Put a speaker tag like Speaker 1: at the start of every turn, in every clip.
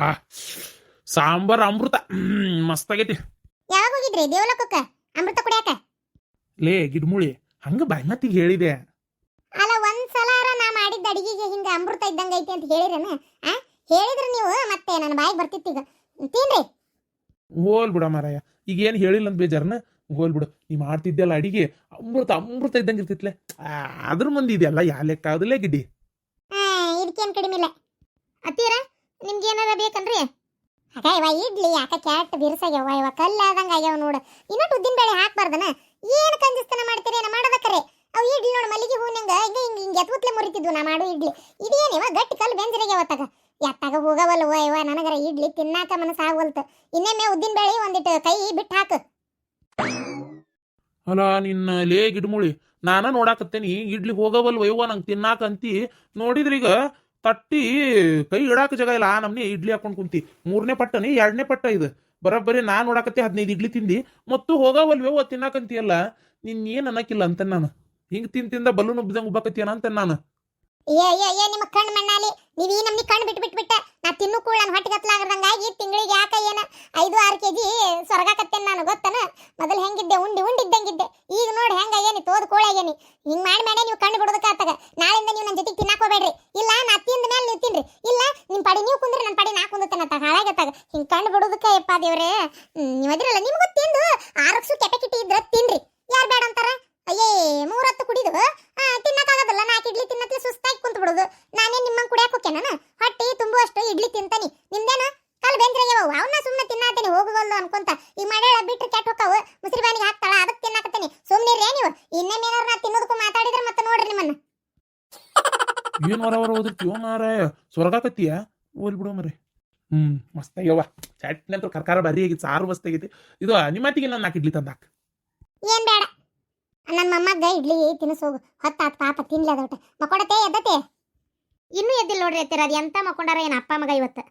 Speaker 1: ಆ ಸಾಂಬಾರ್ ಅಮೃತ. ಮಸ್ತ್ ಆಗೈತಿ
Speaker 2: ಯಾವಾಗ ಹೋಗಿದ್ರಿ? ದೇವಲೋಕಕ್ಕ? ಅಮೃತ ಕುಡಿಯಾಕ?
Speaker 1: ಲೇ ಗಿಡ್ಮುಳಿ ಹಂಗ ಬಾಯ್ ಮತ್ತಿಗೆ ಹೇಳಿದೆ.
Speaker 2: ಅಲ್ಲ ಒಂದ್ಸಲಾರ ನಾ ಮಾಡಿದ್ದ ಅಡಿಗೆಗೆ ಹಿಂಗ ಅಮೃತ ಇದ್ದಂಗ ಐತಿ ಅಂತ ಹೇಳಿರೇನ? ಆ ಹೇಳಿದ್ರೆ ನೀವು ಮತ್ತೆ ನನ್ನ ಬಾಯಿಗೆ ಬರ್ತಿತ್ತು ಈಗ. ತಿನ್ರಿ.
Speaker 1: ಹೋಲ್ ಬಿಡ ಮಾರಾಯ. ಈಗ ಏನು ಹೇಳಿಲ್ಲ ಅಂತ ಬೇಜಾರನ? ಹೋಲ್ ಬಿಡು. ನೀ ಮಾಡ್ತಿದ್ದೆಲ್ಲ ಅಡಿಗೆ ಅಮೃತ ಅಮೃತ ಇದ್ದಂಗೆ ಇರ್ತಿತ್ಲೆ. ಆ, ಅದ್ರ ಮಂದಿ ಇದೆಯಲ್ಲ ಯಾ ಲೆಕ್ಕ ಅದಲ್ಲೇ ಗಿಡ್ಡಿ.
Speaker 2: ಇದಕ್ಕೇನ್ ಕಡಿಮೆ ಇಲ್ಲ. ಅತ್ತೀರ ನಿಮ್ಗೆ ಏನಾರ ಬೇಕನ್ರಿ? ಅಕ್ಕ ಇವ ಇಡ್ಲಿ ಯಾಕ ಕ್ಯಾಟ್ ಬಿರ್ಸಾಗ್ಯವ, ಇವ ಕಲ್ಲಾದಂಗ ಆಗ್ಯಾವ ನೋಡು. ಇನ್ನೊಟ್ಟು ಉದ್ದಿನ ಬೇಳೆ ಹಾಕ್ಬಾರ್ದನ? ಏನು ಕಂಜಸ್ತನ ಮಾಡ್ತೀರಿ? ನಾ ಮಾಡೋದಕ್ಕರೆ? ಅವು ಇಡ್ಲಿ ನೋಡು ಮಲ್ಲಿಗೆ ಹೂನಂಗ ಹಿಂಗೆ ಹಿಂಗೆ ಹಿಂಗೆ ಎತ್ಗುತ್ಲೆ ಮುರಿತಿದ್ವು ನಾ ಮಾಡು ಇಡ್ಲಿ. ಇದೇನಿವ ಗಟ್ಟಿ ಕಲ್ಲು ಬೆಂಜರಿಗ್ಯಾವ ತಗ ಎತ್ತಾಗ ಹೋಗವಲ್ವ ಇವ? ನನಗರ ಇಡ್ಲಿ ತಿನ್ನಾಕ ಮನಸ್ಸಾಗವಲ್ತು ಇನ್ನೊಮ್ಮೆ ಉದ್ದಿನ ಬೇಳೆ ಒಂದಿಟ್ಟು ಕೈ ಬಿಟ್ಟು ಹಾಕು.
Speaker 1: ಅಲ್ಲ ನಿನ್ನ ಲೇ ಗಿಡ್ಮುಳಿ, ನಾನ ನೋಡಾಕತ್ತೇನಿ, ಇಡ್ಲಿ ಹೋಗವಲ್ವ ಯವ್ವ ನಂಗೆ ತಿನ್ನಾಕಂತಿ. ನೋಡಿದ್ರೀಗ ತಟ್ಟಿ ಕೈ ಇಡಾಕ ಜಾಗ ಇಲ್ಲ. ಆ ನಮ್ನಿ ಇಡ್ಲಿ ಹಾಕೊಂಡು ಕುಂತಿ. ಮೂರನೇ ಪಟ್ಟನಿ ಎರಡನೇ ಪಟ್ಟ ಇದು. ಬರೋಬ್ಬರಿ ನಾ ನೋಡಾಕತ್ತಿ ಹದಿನೈದು ಇಡ್ಲಿ ತಿಂದಿ. ಮತ್ತು ಓ ತಿನ್ನಾಕಂತಿಯಲ್ಲ. ನಿನ್ನ ಏನ್ ಅನ್ನಕ್ಕಿಲ್ಲ ಅಂತ ನಾನು. ಹಿಂಗ್ ತಿಂದ ಬಲ್ಲು ನುಬ್ಬಿದಂಗ ಉಬ್ಬಾಕತ್ತೀಯನ ಅಂತ ನಾನು.
Speaker 2: ಏ ಏ ಏ, ನಿಮ್ಮ ಕಣ್ಣು ಮಣ್ಣಾಲಿ ನೀವು ಈ ನಮ್ನಿ ಕಣ್ಣು ಬಿಟ್ಟು ಬಿಟ್ಟು ಬಿಟ್ಟ. ನಾ ತಿನ್ನು ಕೂಡ ನನ್ನ ಹೊಟ್ಟೆ ಗತ್ಲಾಗದಂಗಾಗಿ ತಿಂಗಳಿಗೆ ಯಾಕ ಏನ? ಐದು, ಆರು ಕೆ ಜಿ ಸೊರಗಾಕತ್ತೇನೆ ನಾನು, ಗೊತ್ತನ? ಮೊದಲು ಹೆಂಗಿದ್ದೆ, ಉಂಡಿ, ಉಂಡಿದ್ದಂಗಿದ್ದೆ. ಈಗ ನೋಡಿ ಹೆಂಗಾಗೇನಿ ತೋದ್ ಕೋಳಾಗೇನಿ ಹಿಂಗೆ ಮಾಡಿ ಮಾಡೇ ನೀವು ಕಣ್ಣು ಬಿಡೋದಕ್ಕಾಗ್ತದ ನಾಳಿಂದ ನೀವು ನನ್ನ ಜೊತೆಗೆ ತಿನ್ನಾಕ್ ಹೋಗ್ಬೇಡ್ರಿ. ಇಲ್ಲ, ನಾ ತಿಂದ ಮೇಲೆ ನೀವು ತಿನ್ರಿ. ಇಲ್ಲ ನಿಮ್ಮ ಪಡಿ ನೀವು ಕುಂದ್ರೆ ನನ್ನ ಪಡಿ ನಾ ಕುಂದತೇನೆ ಅಂತ. ಹಾಳಾಗತ್ತಾಗ ಹಿಂಗೆ ಕಣ್ಣು ಬಿಡೋದಕ್ಕೆ ಯಪ್ಪ ದೇವ್ರೆ. ನೀವು ಅದಿರಲ್ಲ, ನಿಮ್ಗೂ ತಿಂದು ಆರಕ್ಸು ಕೆಪಾಸಿಟಿ ಇದ್ರ ತಿನ್ರಿ ಯಾರು ಬೇಡ ಅಂತಾರ ಅಯ್ಯೇ ಮೂರತ್ತು ಕುಡಿದು ಆ, ತಿನ್ನಕ್ಕಾಗೋದಿಲ್ಲ ನಾಲ್ಕು ಇಡ್ಲಿ ತಿನ್ನತ್ಲೆ ಸುಸ್ತಾಗಿ ಕುಂತ ಬಿಡೋದು ನಾನೇ ನಿಮ್ಮಂಗ್ ಕುಡಿಯಾಕ ಹೋಗ್ಯಾನ ಹೊಟ್ಟಿ ತುಂಬುವಷ್ಟು ಇಡ್ಲಿ ತಿಂತಾನಿ ನಿಮ್ದೇನ ಕಾಲ್ ಬೆಂದ್ರಾಗ್ಯಾವ ಅವನ್ನ ಸುಮ್ಮನೆ ತಿನ್ನಾತೇನೆ ಹೋಗುವಲ್ಲ ಅನ್ಕೊಂತ. ಈ ಮಾಡ್ಯಾಳ ಬಿಟ್ರೆ ಕೆಟ್ಟ ಹೋಗ್ತಾವ ಮುಸ್ರಿ ಬಾನಿಗೆ ಹಾಕ್ತಾಳ ಅದಕ್ಕೆ ತಿನ್ನಾಕತ್ತೀನಿ. ಸುಮ್ಮನೆ ರೇ ನೀವು ಏನಾರ ನಾ ತಿನ್ನೋದಕ್ಕೂ ಮಾತಾಡಿದ್ರೆ ಮತ್ತೆ ನೋಡ್ರಿ ನಿಮ್ಮನ್ನ.
Speaker 1: ಏನು ಹೊರ ವರ ಓದಿರ್ತೀವ ಮಾರಾಯ ಸೊರಗಾಕತ್ತೀಯ ಹೋಲ್ ಬಿಡು ಮರೆ ಹ್ಮ್ ಮಸ್ತಾಗ್ಯವ ಚಟ್ನಿ ಅಂತ ಕರ್ಕಾರ ಬರಿ ಆಗಿತ್ತು ಸಾರು ಮಸ್ತಾಗೈತಿ ಇದು ನಿಮ್ಮತ್ತಿಗೆ ನಾನು ನಾಲ್ಕು ಇಡ್ಲಿ ತಂದಾಕ.
Speaker 2: ಏನ್ ಬೇಡ. ನನ್ನ ಮೊಮ್ಮಗ ಇಡ್ಲಿ ತಿನ್ನಿಸೋಗು ಹೊತ್ತಾತ್ ಪಾಪ ತಿನ್ಲಿ ಅದೊಟ್ಟು ಮಕ್ಕೊಡತೆ ಎದ್ದತೆ ಇನ್ನೂ ಎದ್ದಿಲ್ಲ ನೋಡ್ರಿ ಅತ್ತಿರ ಅದು ಎಂತ ಮಕ್ಕೊಂಡಾರ ಏನ ಅಪ್ಪ ಮಗ ಇವತ್ತು.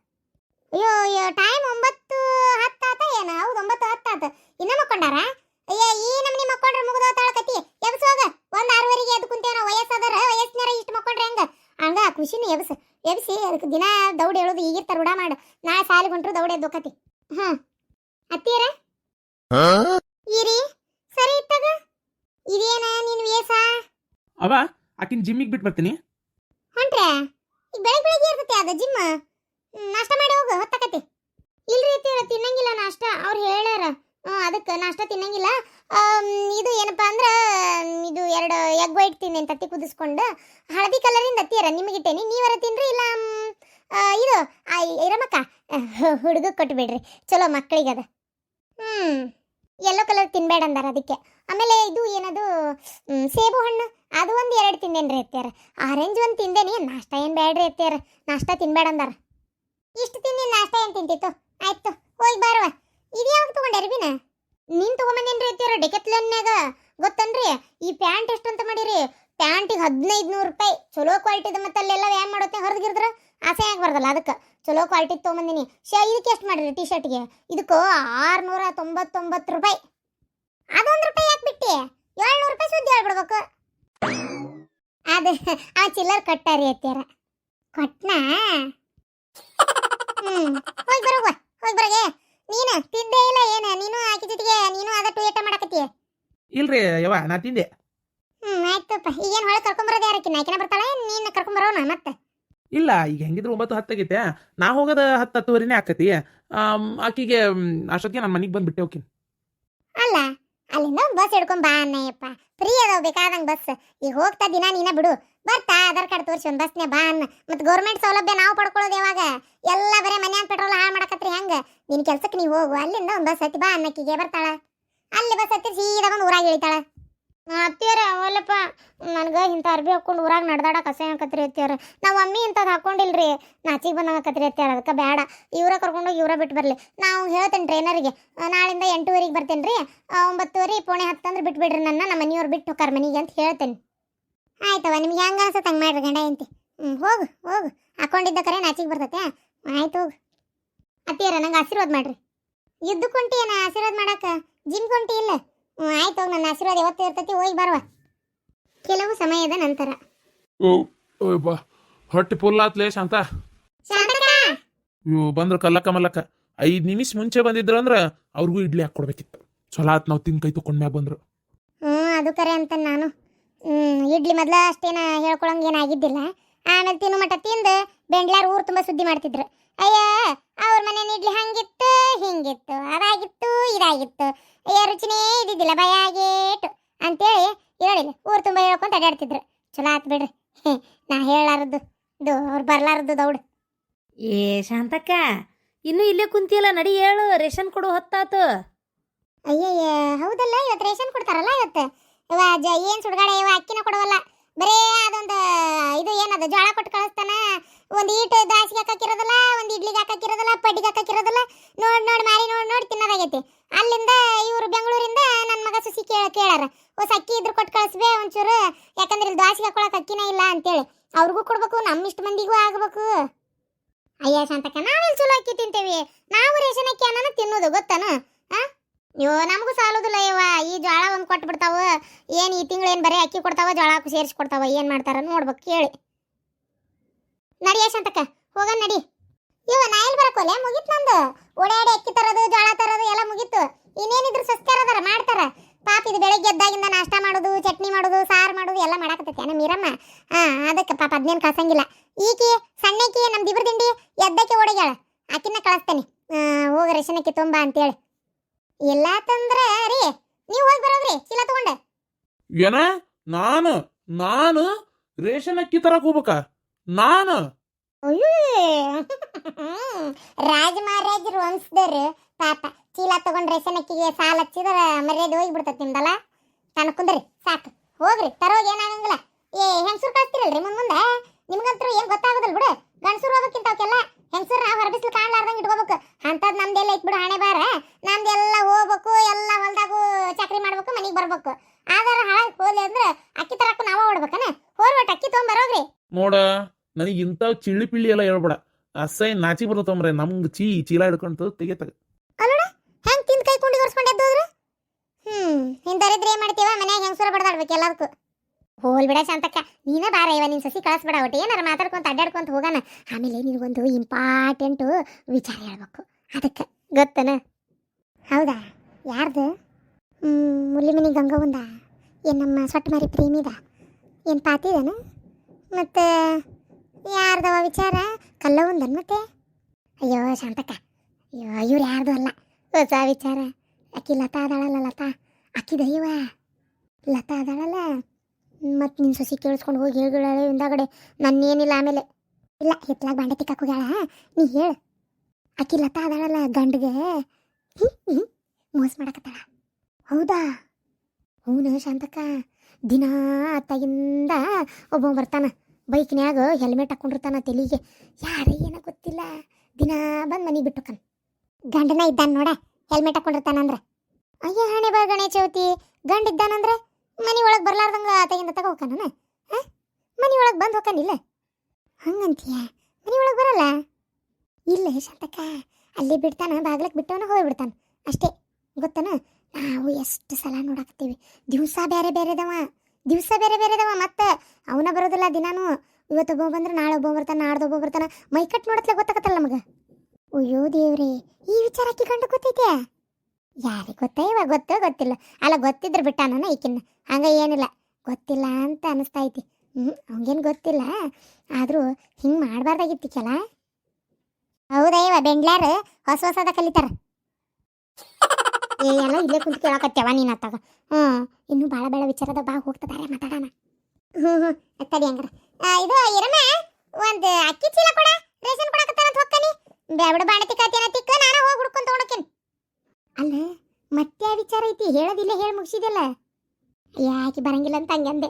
Speaker 2: ಅಯ್ಯೋ ಅಯ್ಯೋ ಟೈಮ್ ಒಂಬತ್ತು ಹತ್ತಾತ ಏನ? ಹೌದು ಒಂಬತ್ತು ಹತ್ತಾತ ಇನ್ನ ಮಕ್ಕೊಂಡಾರ? ಅಯ್ಯ ಈ ನಮ್ನಿ ಮಕ್ಕೊಂಡ್ರೆ ಮುಗಿದ ತಾಳಕತಿ ಎಬ್ಸೋಗ ಒಂದ್ ಆರೂವರೆಗೆ ಎದ್ದು ಕುಂತೇವ ವಯಸ್ಸಾದರ ವಯಸ್ಸಿನಾರ ಇಷ್ಟು ಮಕ್ಕೊಂಡ್ರೆ ಹೆಂಗ? ಹಂಗ ಖುಷಿನ ಎಬ್ಸ. ಎಬ್ಸಿ ಅದಕ್ಕೆ ದಿನ ದೌಡ್ ಹೇಳೋದು ಈಗಿರ್ತಾರ ರೂಢ ಮಾಡು. ನಾಳೆ ಸಾಲಿ ಹೊಂಟ್ರು ದೌಡ್ ಎದ್ದೋಕತಿ ಹ್ಮ್. ಅತ್ತೀರ ಇರಿ. ಸರಿ ಇತ್ತಾಗ ಇದೇನ ನಿನ್ ವೇಷ?
Speaker 1: ಅವ ಆಕಿನ ಜಿಮ್ಮಿಗೆ ಬಿಟ್ಟು ಬರ್ತೀನಿ.
Speaker 2: ಹೊಂಟ್ರೆ? ಈಗ ಬೆಳಗ್ಗೆ ಬೆಳಗ್ಗೆ ಇರ್ತೈತಿ ಅದು ಜಿಮ್ ನಾಷ್ಟ ಮಾಡಿ ಹೋಗು, ಹೊತ್ತಾಕತಿ. ಇಲ್ರಿ ಅತ್ತಿಯವ್ರ ತಿನ್ನಂಗಿಲ್ಲ ನಾಷ್ಟ. ಅವ್ರು ಹೇಳ್ಯಾರ ಅದಕ್ಕೆ ನಾಷ್ಟ ತಿನ್ನಂಗಿಲ್ಲ. ಇದು ಏನಪ್ಪಾ ಅಂದ್ರೆ ಇದು ಎರಡು ಎಗ್ ವೈಟ್ ತಿನ್ನಿ ಅಂತ ತತ್ತಿ ಕುದಿಸ್ಕೊಂಡು, ಹಳದಿ ಕಲರಿಂದ ಅತ್ತಿಯರ ನಿಮಗಿಟ್ಟೇನಿ ನೀವರ ತಿನ್ರಿ, ಇಲ್ಲ ಇದು ಇರಮಕ್ಕ ಹುಡುಗ ಕೊಟ್ಬಿಡ್ರಿ. ಚಲೋ ಮಕ್ಕಳಿಗದ ಹ್ಞೂ ಎಲ್ಲೋ ಕಲರ್ ತಿನ್ಬೇಡ ಅಂದಾರ ಅದಕ್ಕೆ. ಆಮೇಲೆ ಇದು ಏನದು ಸೇಬು ಹಣ್ಣು, ಅದು ಒಂದು ಎರಡು ತಿಂದೇನ್ರಿ ಅತ್ಯಾರ ಆರೆಂಜ್ ಒಂದು ತಿಂದೇನಿ, ನಾಷ್ಟ ಏನು ಬೇಡ್ರಿ ಎತ್ತಿಯರ ನಾಷ್ಟ ತಿನ್ಬೇಡ ಅಂದಾರ. ತಿಂದಿ ಏನ್ ತಿಂತಿತ್ತು? ಆಯ್ತು, ಹೋಗಿ ಬಾರವ ಇದು ಯಾವಾಗ ತಗೊಂಡೆ ಅರ್ಬಿನ? ನೀನ್ ತಗೊಂಬಂದೇನ್ರಿ ಅತ್ಯಾರ ಡೆಕೆತ್ಲನ್ಯಾಗ? ಗೊತ್ತನ್ರಿ? ಈ ಪ್ಯಾಂಟ್ ಎಷ್ಟು ಅಂತ ಮಾಡಿರಿ? ಪ್ಯಾಂಟಿಗೆ ಹದಿನೈದು ನೂರು ರೂಪಾಯಿ. ಚಲೋ ಕ್ವಾಲಿಟಿದ ಮತ್ತೆ ಅಲ್ಲೆಲ್ಲ ವ್ಯಾಯಾಮ ಮಾಡೋತ್ತೆ ಹೊರಗಿರಿದ್ರ ಆಸೆ ಆಗ್ಬಾರ್ದಲ್ಲ ಅದಕ್ಕೆ. ಚಲೋ ಕ್ವಾಲಿಟಿ ತೊಗೊಂಬಂದಿನಿ. ಶ ಇದಕ್ಕೆ ಎಷ್ಟು ಮಾಡಿರಿ ಟಿ ಶರ್ಟ್ಗೆ ಇದಕ್ಕೂ ಆರ್ನೂರ ತೊಂಬತ್ತೊಂಬತ್ತು ರೂಪಾಯಿ. ಅದೊಂದು ರೂಪಾಯಿ ಯಾಕೆ ಬಿಟ್ಟಿ? ಏಳ್ನೂರು ರೂಪಾಯಿ ಸುದ್ದಿ ಹೇಳ್ಬಿಡ್ಬೇಕು. ಅದು, ಆ ಚಿಲ್ಲರ್ ಕಟ್ಟಾರಿ ಅತ್ಯಾರ ಕೊಟ್ನಾ? ಹ್ಮ್. ಹೋಗಿ ಬರೋಗ ಹೋಗಿ ಬರೋಗೆ. ನೀನು ತಿದ್ದೇ ಇಲ್ಲ ಏನ? ನೀನು ಆಕಿ ಜೊತೆಗೆ ನೀನು ಅದ ಟೂಯಟ ಮಾಡಕತ್ತೀಯ?
Speaker 1: ಇಲ್ರಿ ಯವ್ವ ನಾ ತಿಂದೆ.
Speaker 2: ಹ್ಮ್ ಆಯ್ತಪ್ಪ ಈಗೇನು ಹೊಳೆ ಕರ್ಕೊಂಬರೋದು ಯಾರಕ್ಕಿನ ಆಕಿನ? ಬರ್ತಾಳೆ ನೀನು ಕರ್ಕೊಂಬರೋಣ ಮತ್ತೆ?
Speaker 1: ಇಲ್ಲ ಈಗ ಹೆಂಗಿದ್ರು ಒಂಬತ್ತು ಹತ್ತಾಗೈತೆ ನಾ ಹೋಗೋದ ಹತ್ತು ಹತ್ತುವರೆನೇ ಆಕತಿ ಆಕಿಗೆ ಅಷ್ಟೊತ್ತಿಗೆ ನನ್ನ ಮನೆಗೆ ಬಂದು ಬಿಟ್ಟೆ ಹೋಗಿನಿ
Speaker 2: ಅಲ್ಲ ಅಲ್ಲಿಂದ ಬಸ್ ಹಿಡ್ಕೊಂಡ್ ಬಾ ಅನ್ನಯ್ಯಪ್ಪ ಫ್ರೀ ಅದಾವ, ಬೇಕಾದಂಗ ಬಸ್ ಈಗ ಹೋಗ್ತಾ ದಿನ ನೀನ ಬಿಡು. ಬರ್ತಾ ಆಧಾರ್ ಕಾರ್ಡ್ ತೋರಿಸಿ, ಒಂದು ಬಸ್ನೇ ಬಾ ಅನ್ನ ಮತ್ತೆ ಗೌರ್ಮೆಂಟ್ ಸೌಲಭ್ಯ ನಾವು ಪಡ್ಕೊಳ್ಳೋದು ಯಾವಾಗ? ಎಲ್ಲ ಬರೀ ಮನ್ಯಾನ ಪೆಟ್ರೋಲ್ ಹಾಳು ಮಾಡಕತ್ರಿ ಹೆಂಗ? ನಿನ್ ಕೆಲ್ಸಕ್ಕೆ ನೀವು ಹೋಗು. ಅಲ್ಲಿಂದ ಒಂದು ಬಸ್ ಹತ್ತಿ ಬಾ ಅನ್ನಕ್ಕಿಗೆ ಬರ್ತಾಳ. ಅಲ್ಲಿ ಬಸ್ ಹತ್ತಿ ಸೀದಾ ಬಂದು ಊರಾಗ ಇಳಿತಾಳ. ಅತ್ತಿಯರ, ಅವಲ್ಲಪ್ಪ. ನನಗೆ ಇಂಥ ಅರ್ಬಿ ಹಾಕೊಂಡು ಊರಾಗ ನಡ್ದಾಡಕ್ಕೆ ಅಸಹ್ಯ ಆಕತ್ರಿ ಅತ್ತಿಯರ. ನಾವು ಮಮ್ಮಿ ಇಂಥದ್ದು ಹಾಕೊಂಡಿಲ್ರಿ. ನಾಚಿಗೆ ಬಂದಂಗೆ ಆಕತ್ರಿ ಅತ್ತಿಯರ, ಅದಕ್ಕೆ ಬೇಡ ಇವರ ಕರ್ಕೊಂಡೋಗಿ ಇವರ ಬಿಟ್ಟು ಬರಲಿ. ನಾವು ಹೇಳ್ತೇನೆ ಟ್ರೈನರಿಗೆ ನಾಳಿಂದ ಎಂಟೂವರೆಗೆ ಬರ್ತೇನೆ ರೀ ಒಂಬತ್ತುವರೆ, ಪೋಣೆ ಹತ್ತಂದ್ರೆ ಬಿಟ್ಬಿಡ್ರಿ ನನ್ನ, ನಮ್ಮ ಮನೆಯವ್ರು ಬಿಟ್ಟು ಹೋಗಾರ ಮನೆಗೆ ಅಂತ ಹೇಳ್ತೇನೆ. ಆಯ್ತವ ನಿಮ್ಗೆ ಹೆಂಗೆ ಅನ್ಸುತ್ತೆ ಹಂಗೆ ಮಾಡ್ರಿ ಗಂಡ ಎಂತಿ ಹ್ಞೂ ಹೋಗು ಹೋಗು. ಹಾಕೊಂಡಿದ್ದ ಕರೆ ನಾಚಿಗೆ ಬರ್ತೈತೆ. ಆಯ್ತು ಹೋಗು. ಅತ್ತಿಯರ, ನಂಗೆ ಆಶೀರ್ವಾದ ಮಾಡಿರಿ. ಯುದ್ಧ ಕುಂಟಿ ಏನ ಆಶೀರ್ವಾದ ಮಾಡಕ್ಕೆ ಜಿಮ್ ಕುಂಟಿ ಇಲ್ಲ? ಆಯ್ತು ಹೋಗಿ ನನ್ನ ಆಶೀರ್ವಾದ ಯಾವತ್ತೂ ಇರ್ತೈತಿ ಹೋಗಿ ಬರುವ. ಕೆಲವು ಸಮಯದ ನಂತರ.
Speaker 1: ಓ ಬಾ ಹೊಟ್ಟೆ ಪುಲ್ ಆತ್ಲೇ ಶಾಂತ. ಇವು ಬಂದ್ರ ಕಲ್ಲಕ್ಕ ಮಲ್ಲಕ್ಕ. ಐದ್ ನಿಮಿಷ ಮುಂಚೆ ಬಂದಿದ್ರು ಅಂದ್ರ ಅವ್ರಿಗೂ ಇಡ್ಲಿ ಹಾಕೊಡ್ಬೇಕಿತ್ತು ಚಲೋ ಆತ್ ನಾವು ತಿನ್ ಕೈ ತಕೊಂಡ್ ಮ್ಯಾಗ ಬಂದ್ರು.
Speaker 2: ಹ್ಞೂ ಅದು ಕರೆ ಅಂತ ನಾನು. ಹ್ಮ್ ಇಡ್ಲಿ ಮೊದ್ಲ ಅಷ್ಟೇನ ಹೇಳ್ಕೊಳಂಗ ಏನಾಗಿದ್ದಿಲ್ಲ ಆಮೇಲೆ ತಿನ್ನು ಮಟ ತಿಂದು ಬೆಂಡ್ಲಾರ್ ಊರು ತುಂಬ ಸುದ್ದಿ ಮಾಡ್ತಿದ್ರು. ಅಯ್ಯ ಅವ್ರ ಮನೇನ ಇಡ್ಲಿ ಹಂಗಿತ್ತು ಹಿಂಗಿತ್ತು ಅದಾಗಿತ್ತು ಇದಾಗಿತ್ತು. ಅಯ್ಯ ರುಚಿನೇ ಇದ್ದಿದ್ದಿಲ್ಲ ಭಯಾಗೇಟು ಅಂತೇಳಿ ಹೇಳಿಲ್ಲ ಊರು ತುಂಬ ಹೇಳ್ಕೊಂತ ಅಡ್ಯಾಡ್ತಿದ್ರು ಚಲೋ ಆತ್ ಬಿಡ್ರಿ ಹ್ಮ್, ನಾ ಹೇಳಾರದ್ದು ಇದು ಅವ್ರು ಬರ್ಲಾರದ್ದು ದೌಡ್
Speaker 3: ಏ ಶಾಂತಕ್ಕ ಇನ್ನೂ ಇಲ್ಲೇ ಕುಂತಿಯಲ್ಲ, ನಡಿ ಹೇಳು, ರೇಷನ್ ಕೊಡು ಹೊತ್ತಾತು.
Speaker 2: ಅಯ್ಯಯ್ಯ, ಹೌದಲ್ಲ, ಇವತ್ತು ರೇಷನ್ ಕೊಡ್ತಾರಲ್ಲ ಇವತ್ತು? ಇವ ಜ, ಏನು ಸುಡ್ಗಾಡ ಇವ ಅಕ್ಕಿನ ಕೊಡವಲ್ಲ. ಬರೇ ಅದೊಂದು, ಇದು ಏನದು ಜೋಳ ಕೊಟ್ಟು ಕಳಿಸ್ತಾನ? ಒಂದು ಈಟು ದಾಸಿಗೆ ಹಾಕಿರೋದಲ್ಲ ಒಂದು ಇಡ್ಲಿಗೆ ಹಾಕಿರೋದಲ್ಲ ಪಡ್ಡಿಗೆ ಹಾಕಿರೋದಲ್ಲ ನೋಡಿ ನೋಡಿ, ಮಾರಿ, ನೋಡಿ ನೋಡಿ, ತಿನ್ನೋದಾಗೈತಿ. ಅಲ್ಲಿಂದ ಇವರು ಬೆಂಗಳೂರಿಂದ ನನ್ನ ಮಗ ಸುಸಿ ಕೇಳ, ಕೇಳಾರ. ಹೊಸ ಅಕ್ಕಿ ಇದ್ರ ಕೊಟ್ಟು ಕಳಿಸ್ಬೇ ಒಂಚೂರು. ಯಾಕಂದ್ರೆ ಇಲ್ಲಿ ದಾಸಿಗೆ ಹಾಕೊಳಕ್ ಅಕ್ಕಿನೇ ಇಲ್ಲ ಅಂತೇಳಿ. ಅವ್ರಿಗೂ ಕೊಡ್ಬೇಕು, ನಮ್ಮಿಷ್ಟು ಮಂದಿಗೂ ಆಗ್ಬೇಕು. ಅಯ್ಯ ಶಾಂತಕ್ಕ ನಾವೆಲ್ಲಿ ಚಲೋ ಅಕ್ಕಿ ತಿಂತೇವಿ? ನಾವು ರೇಷನ್ ಅಕ್ಕಿ ಅನ್ನನ ತಿನ್ನೋದು, ಗೊತ್ತಾನ? ಅಯ್ಯೋ, ನಮಗೂ ಸಾಲೋದಿಲ್ಲ ಅಯ್ಯವ ಈ ಜೋಳ ಒಂದು ಕೊಟ್ಟು ಬಿಡ್ತಾವ ಏನು ಈ ತಿಂಗಳು ಏನು ಬರೀ ಅಕ್ಕಿ ಕೊಡ್ತಾವ ಜೋಳ ಸೇರಿಸಿ ಕೊಡ್ತಾವ ಏನು ಮಾಡ್ತಾರ ನೋಡ್ಬೇಕು, ಕೇಳಿ. ನಡಿಯ ಸಂತಕ ಹೋಗ ನಡಿ. ಇವ ನಾ ಎಲ್ಲಿ ಬರಕೋಲೆ ಮುಗೀತು ನಂದು. ಓಡಾಡಿ ಅಕ್ಕಿ ತರೋದು ಜೋಳ ತರೋದು ಎಲ್ಲ ಮುಗೀತು. ಇನ್ನೇನಿದ್ರು ಸಸ್ತಾರದಾರ ಮಾಡ್ತಾರ. ಪಾಪ ಇದು ಬೆಳಗ್ಗೆ ಎದ್ದಾಗಿಂದ ನಾಷ್ಟ ಮಾಡೋದು, ಚಟ್ನಿ ಮಾಡೋದು, ಸಾರು ಮಾಡೋದು ಎಲ್ಲ ಮಾಡಾಕತ್ತೈತೆ ನಮ್ಮ ಮೀರಮ್ಮ? ಹಾಂ ಅದಕ್ಕೆ ಪಾಪ ಅದನ್ನೇನು ಕಳ್ಸಂಗಿಲ್ಲ. ಈಕಿ ಸಣ್ಣಕಿ ನಮ್ದು ದಿಬ್ರ ದಿಂಡಿ ಎದ್ದಕ್ಕೆ ಓಡಗ್ಯಾಳ. ಆಕಿನ ಕಳಿಸ್ತೇನೆ. ಹೋಗ ರೇಷನಕ್ಕೆ ತುಂಬಾ ಅಂತೇಳಿ. ಎಲ್ಲ ತಂದ್ರ ರೀ ನೀವು ಹೋಗಿ ಬರೋದ್ರಿ ಚೀಲ ತಗೊಂಡೆ.
Speaker 1: ಏನ? ನಾನು? ನಾನು ರೇಷನ್ ಅಕ್ಕಿ ತರಕ್ ಹೋಗ್ಬೇಕ? ನಾನು?
Speaker 2: ರಾಜ ಮಹಾರಾಜರು ವಂಶದವ್ರು ಪಾಪ ಚೀಲ ತಗೊಂಡ್ ರೇಷನ್ ಅಕ್ಕಿಗೆ ಸಾಲ ಹಚ್ಚಿದ್ರ ಮರ್ಯಾದೆ ಹೋಗಿ ಬಿಡ್ತೈತಿ ನಿಮ್ದಲ್ಲ ತನ್ನ ಕುಂದ್ರಿ ಸಾಕು ಹೋಗ್ರಿ ತರೋಗ ಏನಾಗಂಗಿಲ್ಲ ಏ ಹೆಂಗ್ ಸುರ್ಕಾಸ್ತಿರಲ್ರಿ ಮುಂದೆ ನಿಮ್ಗಂತೂ ಏನ್ ಗೊತ್ತಾಗೋದಿಲ್ಲ ಬಿಡು. ಗಂಡಸೂರ್ ಹೋಗಕ್ಕಿಂತ ಅವಕ್ಕೆಲ್ಲ ಹೆಂಗಸರ ಹೊರಬಿಸ್ಲು ಕಾಣ್ಲಾರ್ದಂಗ ಇಟ್ಕೋಬೇಕು. ಅಂತದ್ ನಮ್ದೆಲ್ಲ ಇಟ್ಬಿಡು ಬಿಡು ಹಣೆ ಬಾರ. ನಮ್ದೆಲ್ಲ ಹೋಗ್ಬೇಕು ಎಲ್ಲ ಹೊಲ್ದಾಗೂ ಚಕ್ರಿ ಮಾಡ್ಬೇಕು ಮನಿಗ್ ಬರ್ಬೇಕು. ಆಧಾರ ಹಾಳಾಗಿ ಹೋಲಿ ಅಂದ್ರೆ ಅಕ್ಕಿ ತರಕ್ಕೂ ನಾವ ಓಡ್ಬೇಕನ? ಹೋರ್ಬಿಟ್ಟು ಅಕ್ಕಿ ತೊಗೊಂಬರೋಗ್ರಿ
Speaker 1: ನೋಡ ನನಗೆ ಇಂತ ಚಿಳ್ಳಿ ಪಿಳ್ಳಿ ಎಲ್ಲ ಹೇಳ್ಬೇಡ. ಅಸೈ ನಾಚಿ ಬರ್ತಂಬ್ರೆ ನಮ್ಗೆ ಚೀ ಚೀಲ ಹಿಡ್ಕೊಂಡು ಹಿಡ್ಕೊಂತ ಅಲ್ಲೋಡ
Speaker 2: ಹೆಂಗ್ ತಿಂದ್ ಕೈ ಕುಂಡಿ ಒರ್ಸ್ಕೊಂಡು ಎದ್ದೋದ್ರು? ಹ್ಮ್ ದರಿದ್ರ ಏನ್ ಮಾಡ್ತೀವ? ಮನ್ಯಾಗ ಹೆಂಗಸೂರ ಬಡದಾಡ್ಬೇಕು ಎಲ್ಲದಕ್ಕೂ. ಹೋಲ್ ಬಿಡ ಶಾಂತಕ್ಕ. ನೀನ ಬಾರ ಇವ, ನಿನ್ ಸಸಿ ಕಳಿಸ್ಬಿಡ ಒಟ್ಟು. ಏನಾರ ಮಾತಾಡ್ಕೊಂತ ಅಡ್ಡಾಡ್ಕೊಂತ ಹೋಗೋಣ ಆಮೇಲೆ ನಿನಗೊಂದು ಇಂಪಾರ್ಟೆಂಟು ವಿಚಾರ ಹೇಳ್ಬೇಕು. ಅದಕ್ಕೆ ಗೊತ್ತನ? ಹೌದಾ? ಯಾರ್ದು? ಮುಲ್ಲಿಮಿನಿ ಗಂಗವಂದ. ಏನು ನಮ್ಮ ಸೊಟ್ಟ ಮಾರಿ ಪ್ರೇಮಿದ? ಏನು ಪಾತಿದನು ಮತ್ತು ಯಾರ್ದವ ವಿಚಾರ? ಕಲ್ಲವಂದನ್ ಮತ್ತೆ? ಅಯ್ಯೋ ಶಾಂತಕ್ಕ. ಅಯ್ಯೋ, ಇವ್ರು ಯಾರ್ದು ಅಲ್ಲ. ಹೊಸ ವಿಚಾರ. ಅಕ್ಕಿ ಲತಾ ಅದಾಳಲ್ಲ ಲತಾ. ಆಕಿ ದೈವ. ಲತಾ ಅದಾಳಲ್ಲ. ಮತ್ತು ನಿನ್ನ ಸೊಸಿ ಕೇಳಿಸ್ಕೊಂಡು ಹೋಗಿ ಹೇಳ್ಗಳಾಳೆ ಹಿಂದಾಗಡೆ. ನನ್ನೇನಿಲ್ಲ ಆಮೇಲೆ. ಇಲ್ಲ ಹಿತ್ಲಾಗ ಬಾಂಡೆ ತಿಕ್ಕಾಕೋಗ್ಯಾಳ ನೀ ಹೇಳು. ಆಕಿ ಲತಾ ಅದಾಳಲ್ಲ ಗಂಡಿಗೆ. ಮೋಸ ಮಾಡಕತ್ತಾಳ. ಹೌದಾ? ಹ್ಞೂ ಶಾಂತಕ್ಕ, ದಿನ ಅತ್ತಾಗಿಂದ ಒಬ್ಬ ಬರ್ತಾನ. ಬೈಕ್ನ್ಯಾಗ ಹೆಲ್ಮೆಟ್ ಹಾಕೊಂಡಿರ್ತಾನ ತೆಲಿಗೆ. ಯಾರೇ ಏನೋ ಗೊತ್ತಿಲ್ಲ. ದಿನ ಬಂದು ಮನೆಗೆ ಬಿಟ್ಟು ಗಂಡನ ಇದ್ದಾನ ನೋಡ. ಹೆಲ್ಮೆಟ್ ಹಾಕೊಂಡಿರ್ತಾನಂದ್ರೆ. ಅಯ್ಯ, ಹಣೆ ಬಾ ಗಣೇಶ ಚೌತಿ. ಗಂಡ ಇದ್ದಾನಂದ್ರ ಮನಿ ಒಳಗೆ ಬರ್ಲಾರ್ದಂಗ ಆತಗಿಂದ ತಗೋ ಹೋಗ್ತಾನ ಮನಿ ಒಳಗೆ ಬಂದು ಹಂಗಂತೀಯ? ಮನಿ ಒಳಗೆ ಬರಲ್ಲ? ಇಲ್ಲ ಶಾಂತಕ್ಕ ಅಲ್ಲಿ ಬಿಡ್ತಾನ ಬಾಗ್ಲಕ್ಕೆ ಬಿಟ್ಟವನ ಹೋಗ್ಬಿಡ್ತಾನ ಅಷ್ಟೇ, ಗೊತ್ತನ? ನಾವು ಎಷ್ಟು ಸಲ ನೋಡಾಕತ್ತೀವಿ. ದಿವಸ ಬೇರೆ ಬೇರೆದವ ದಿವಸ ಬೇರೆ ಬೇರೆದವ ಮತ್ತೆ ಅವನ ಬರೋದಿಲ್ಲ ದಿನಾನು. ಇವತ್ತು ಒಬ್ಬ ಬಂದ್ರೆ, ನಾಳೆ ಒಬ್ಬ ಬರ್ತಾನ, ನಾಡ್ದು ಒಬ್ಬ ಬರ್ತಾನ. ಮೈಕಟ್ ನೋಡತ್ಲೆ ಗೊತ್ತಾಗತ್ತಲ್ಲ ನಮಗೆ? ಅಯ್ಯೋ ದೇವ್ರಿ, ಈ ವಿಚಾರ ಆಕಿ ಗಂಡ ಗೊತ್ತೈತೆ ಯಾರಿಗೆ ಗೊತ್ತೇ ಇವಾಗ ಗೊತ್ತೋ ಗೊತ್ತಿಲ್ಲ. ಅಲ್ಲ ಗೊತ್ತಿದ್ರೆ ಬಿಟ್ಟಾನ ಈಕಿನ್ನ. ಹಂಗ ಏನಿಲ್ಲ. ಗೊತ್ತಿಲ್ಲ ಅಂತ ಅನಿಸ್ತಾ ಐತಿ ಹ್ಞೂ ಅವಂಗೇನು ಗೊತ್ತಿಲ್ಲ. ಆದರೂ ಹಿಂಗೆ ಮಾಡಬಾರ್ದಾಗಿತ್ತಿಕ್ಕಲ್ಲ ಹೌದಾ ಇವ ಬೆಂಡ್ಲಾರ? ಹೊಸ ಹೊಸದ ಕಲಿತಾರ. ಏ, ಎಲ್ಲ ಇಲ್ಲೇ ಕುಂತು ಕೇಳಕತ್ತೇವ ನೀನು ಅತ್ತಾಗ. ಹ್ಞೂ, ಇನ್ನೂ ಭಾಳ ಭಾಳ ವಿಚಾರದ ಬಾ ಹೋಗ್ತದಾರೆ ಮಾತಾಡೋಣ. ಹ್ಞೂ ಹ್ಞೂ ತಡಿ ಹಂಗಾರ. ಇದು ಇರಮ್ಮ, ಒಂದು ಅಕ್ಕಿ ಚೀಲ ಕೊಡ, ರೇಷನ್ ಕೊಡಕತ್ತಾರ ಅಂತ ಹೊಕ್ಕನಿ. ಬೇಬಡ ಬಾಣತಿ ಕಾತಿನ ತಿಕ್ಕ, ನಾನು ಹೋಗಿ ಹುಡ್ಕೊಂತ ತೊಗೊಂಡಕೇನಿ ಅಲ್ಲ ಮತ್ತೆ ವಿಚಾರ ಐತಿ? ಹೇಳೋದಿಲ್ಲ ಹೇಳಿ ಮುಗಿಸಿದಲ್ಲ ಯಾಕೆ ಬರಂಗಿಲ್ಲ ಅಂತ ಹಂಗಂದೆ.